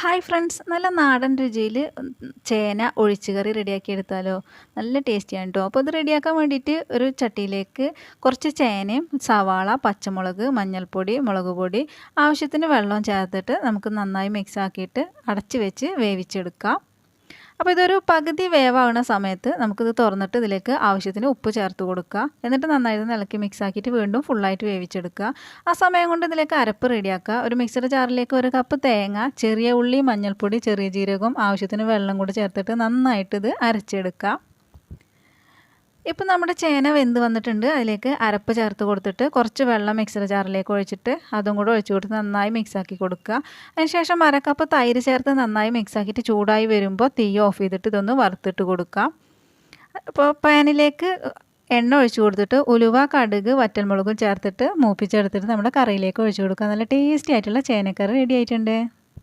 Hi friends. നല്ല നാടൻ രുചിയിൽ ചേന ഒഴിച്ച് കറി റെഡിയാക്കി എടുത്താലോ? നല്ല ടേസ്റ്റിയാണ് കേട്ടോ അപ്പോൾ ഇത് റെഡിയാക്കാൻ വേണ്ടിയിട്ട് ഒരു ചട്ടിയിലേക്ക് കുറച്ച് ചേനയും സവാള പച്ചമുളക് മഞ്ഞൾപ്പൊടി മുളക് പൊടി ആവശ്യത്തിന് വെള്ളം ചേർത്തിട്ട് നമുക്ക് നന്നായി മിക്സ് ആക്കിയിട്ട് അടച്ച് വെച്ച് വേവിച്ചെടുക്കാം. അപ്പോൾ ഇതൊരു പകുതി വേവാകുന്ന സമയത്ത് നമുക്കിത് തുറന്നിട്ട് ഇതിലേക്ക് ആവശ്യത്തിന് ഉപ്പ് ചേർത്ത് കൊടുക്കുക. എന്നിട്ട് നന്നായി ഇളക്കി മിക്സ് ആക്കിയിട്ട് വീണ്ടും ഫുള്ളായിട്ട് വേവിച്ചെടുക്കുക. ആ സമയം കൊണ്ട് ഇതിലേക്ക് അരപ്പ് റെഡിയാക്കുക ഒരു മിക്സഡ് ജാറിലേക്ക് ഒരു കപ്പ് തേങ്ങ ചെറിയ ഉള്ളി മഞ്ഞൾപ്പൊടി ചെറിയ ജീരകവും ആവശ്യത്തിന് വെള്ളം കൂടി ചേർത്തിട്ട് നന്നായിട്ട് ഇത് അരച്ചെടുക്കുക. ഇപ്പം നമ്മുടെ ചേന വെന്ത് വന്നിട്ടുണ്ട്. അതിലേക്ക് അരപ്പ് ചേർത്ത് കൊടുത്തിട്ട് കുറച്ച് വെള്ളം മിക്സർ ജാറിലേക്ക് ഒഴിച്ചിട്ട് അതും കൂടെ ഒഴിച്ചു കൊടുത്ത് നന്നായി മിക്സാക്കി കൊടുക്കുക. അതിനുശേഷം അരക്കപ്പ് തൈര് ചേർത്ത് നന്നായി മിക്സാക്കിയിട്ട് ചൂടായി വരുമ്പോൾ തീ ഓഫ് ചെയ്തിട്ട് ഇതൊന്ന് വറുത്തിട്ട് കൊടുക്കാം അപ്പോൾ പാനിലേക്ക് എണ്ണ ഒഴിച്ചു കൊടുത്തിട്ട് ഉലുവ കടുക് വറ്റൽമുളകും ചേർത്തിട്ട് മൂപ്പിച്ചെടുത്തിട്ട് നമ്മുടെ കറിയിലേക്ക് ഒഴിച്ചു കൊടുക്കുക. നല്ല ടേസ്റ്റി ആയിട്ടുള്ള ചേനക്കറി റെഡി ആയിട്ടുണ്ട്.